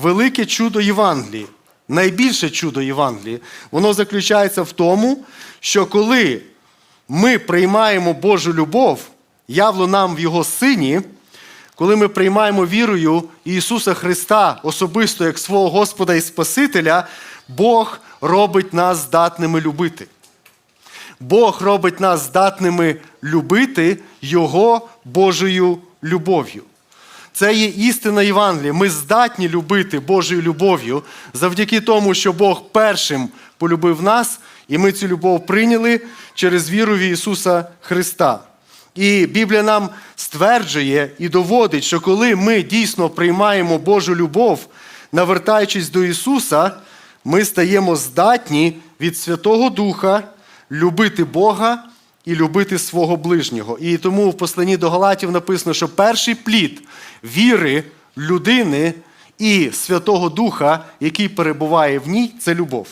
велике чудо Євангелії, найбільше чудо Євангелії, воно заключається в тому, що коли ми приймаємо Божу любов, явлено нам в Його Сині, коли ми приймаємо вірою Ісуса Христа особисто як свого Господа і Спасителя, Бог робить нас здатними любити. Бог робить нас здатними любити Його Божою любов'ю. Це є істина Євангелія. Ми здатні любити Божою любов'ю завдяки тому, що Бог першим полюбив нас, і ми цю любов прийняли через віру в Ісуса Христа. І Біблія нам стверджує і доводить, що коли ми дійсно приймаємо Божу любов, навертаючись до Ісуса, ми стаємо здатні від Святого Духа любити Бога і любити свого ближнього. І тому в посланні до Галатів написано, що перший плід віри людини і Святого Духа, який перебуває в ній, це любов.